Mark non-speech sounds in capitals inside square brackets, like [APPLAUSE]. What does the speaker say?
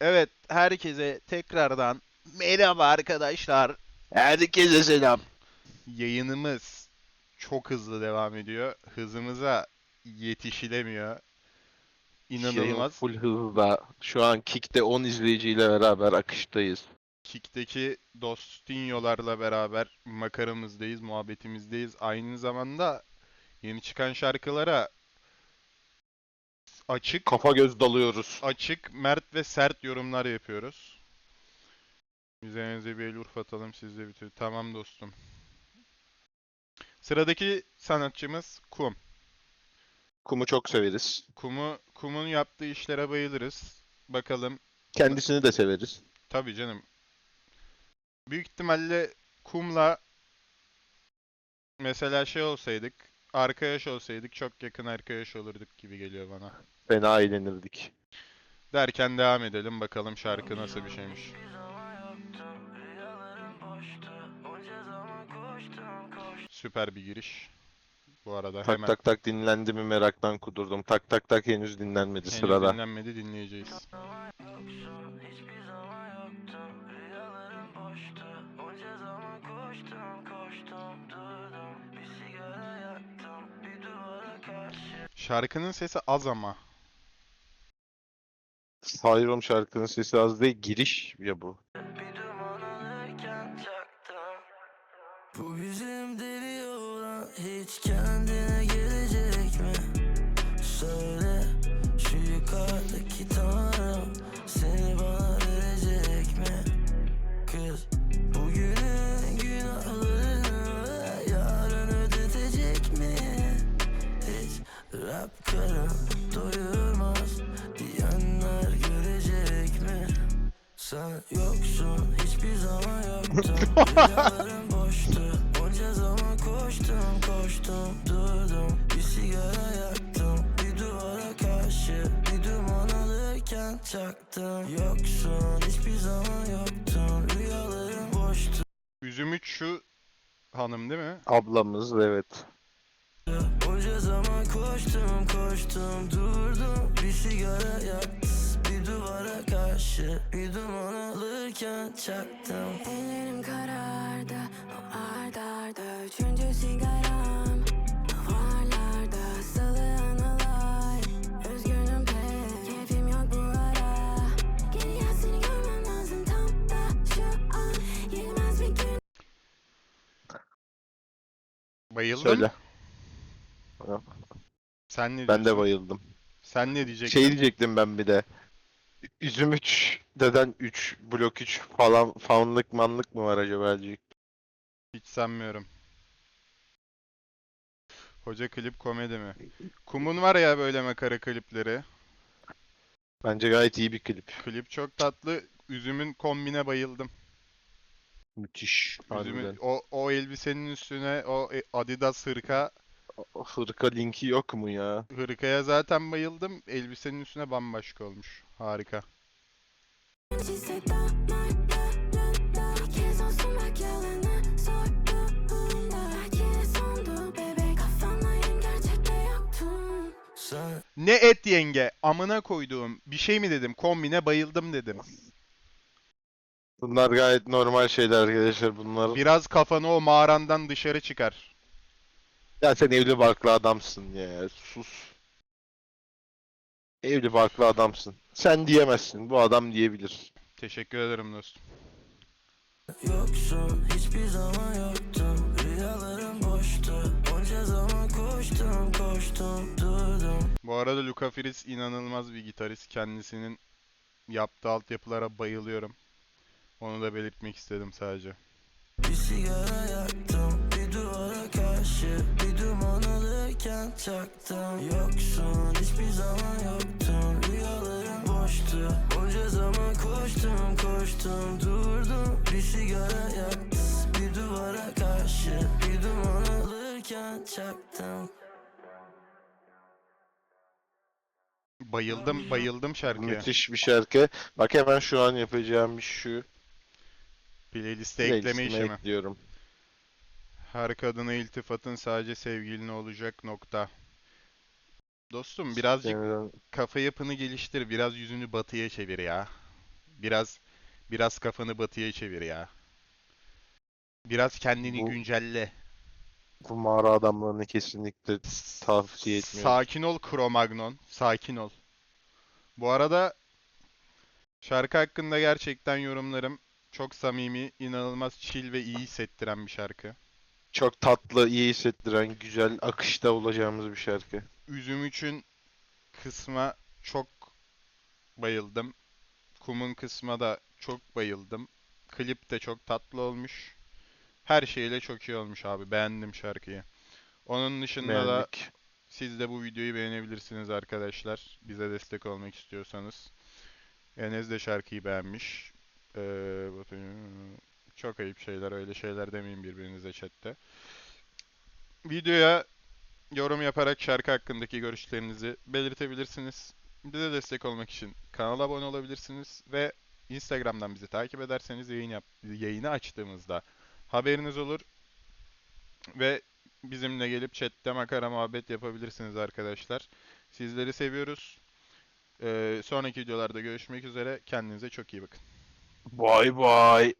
Evet, herkese tekrardan merhaba arkadaşlar. Herkese selam. Yayınımız çok hızlı devam ediyor. Hızımıza yetişilemiyor. İnanılmaz. full hızla. Şu an Kick'te 10 izleyiciyle beraber akıştayız. Kick'teki Dostinyo'larla beraber makaramızdayız, muhabbetimizdeyiz. Aynı zamanda yeni çıkan şarkılara açık Kafa göz dalıyoruz. açık, mert ve sert yorumlar yapıyoruz. Üzerinize bir el urf atalım siz de bitir. Tamam dostum. Sıradaki sanatçımız Kum. Kum'u çok severiz. Kum'u, Kum'un yaptığı işlere bayılırız. Bakalım. Kendisini de severiz. Tabii canım. Büyük ihtimalle Kum'la mesela şey olsaydık, arkadaş olsaydık çok yakın arkadaş olurduk gibi geliyor bana. Fena eğlenirdik. Derken devam edelim bakalım şarkı nasıl bir şeymiş. Süper bir giriş. Bu arada Tak hemen tak tak dinlendi mi meraktan kudurdum. Tak tak tak henüz dinlenmedi henüz sırada. dinlenmedi dinleyeceğiz. Şarkının sesi az ama. Sayrom şarkının sesi az değil. Giriş ya bu. Bu bizim deli yola hiç kendine gelecek mi? Söyle şu yukarıdaki tanrım Sen yoksun hiçbir zaman yoktun Rüyalarım [LAUGHS] boştu Onca zaman koştum koştum durdum. Bir sigara yaktım bir duvara karşı Bir duman alırken çaktım. Yoksun hiçbir zaman yoktun Rüyalarım boştu. Üzümüç şu hanım değil mi? Ablamız evet. Onca zaman koştum koştum durdum. Bir sigara yaktım bir duvara karşı Bir duman alırken çaktım Ellerim karardı o arda arda Üçüncü sigaram Varlarda salı anılar Üzgünüm pek Keyfim yok bu ara Geri gel seni görmem lazım tam da şu an Yenilmez bir gün Bayıldım. Söyle. Sen ne Ben de bayıldım. Sen ne diyecektin? Şey diyecektim ben bir de. Üzüm 3, deden 3, blok 3 falan fanlık manlık mı var acaba diyecektim. Hiç sanmıyorum. Hoca klip komedi mi? Kum'un var ya böyle makara klipleri. Bence gayet iyi bir klip. Klip çok tatlı. Üzüm'ün kombine bayıldım. Müthiş. Üzüm'ün Harbiden. o, o elbisenin üstüne o e- Adidas hırka. Hırka linki yok mu ya? Hırkaya zaten bayıldım. Elbisenin üstüne bambaşka olmuş. Harika. Ne et yenge? Amına koyduğum. Bir şey mi dedim? Kombine bayıldım dedim. Bunlar gayet normal şeyler arkadaşlar bunlar. Biraz kafanı o mağarandan dışarı çıkar. Ya sen evli barklı adamsın ya. Sus. Evli barklı adamsın. Sen diyemezsin. Bu adam diyebilir. Teşekkür ederim dostum. Yoksun hiçbir zaman yoktun Rüyalarım boştu Onca zaman koştum koştum durdum Bu arada Luca Fritz inanılmaz bir gitarist. Kendisinin yaptığı altyapılara bayılıyorum. Onu da belirtmek istedim sadece. Bir sigara yaktım alırken çaktım Yoksun hiçbir zaman yoktun Rüyalarım boştu Onca zaman koştum koştum durdum Bir sigara yaktım bir duvara karşı Bir duman alırken çaktım Bayıldım, bayıldım şarkıya. Müthiş bir şarkı. Bak hemen şu an yapacağım iş şu. Playlist'e ekleme Playlistime işi mi? ekliyorum. Her kadına iltifatın sadece sevgiline olacak nokta. Dostum birazcık Yeniden- kafa yapını geliştir, biraz yüzünü batıya çevir ya. Biraz biraz kafanı batıya çevir ya. Biraz kendini Bu- güncelle. Bu mağara adamlarını kesinlikle tavsiye etmiyorum. Sakin ol Cro-Magnon. Sakin ol. Bu arada şarkı hakkında gerçekten yorumlarım çok samimi, inanılmaz chill ve iyi hissettiren bir şarkı. Çok tatlı, iyi hissettiren, güzel akışta olacağımız bir şarkı. Üzüm üçün kısma çok bayıldım. Kum'un kısma da çok bayıldım. Klip de çok tatlı olmuş. Her şeyle çok iyi olmuş abi. Beğendim şarkıyı. Onun dışında da Beğendik. siz de bu videoyu beğenebilirsiniz arkadaşlar. Bize destek olmak istiyorsanız. Enes de şarkıyı beğenmiş. Ee, çok ayıp şeyler, öyle şeyler demeyin birbirinize chatte. Videoya yorum yaparak şarkı hakkındaki görüşlerinizi belirtebilirsiniz. Bize destek olmak için kanala abone olabilirsiniz ve Instagram'dan bizi takip ederseniz yayın yap yayını açtığımızda haberiniz olur ve bizimle gelip chatte makara muhabbet yapabilirsiniz arkadaşlar. Sizleri seviyoruz. Ee, sonraki videolarda görüşmek üzere. Kendinize çok iyi bakın. Bye bye.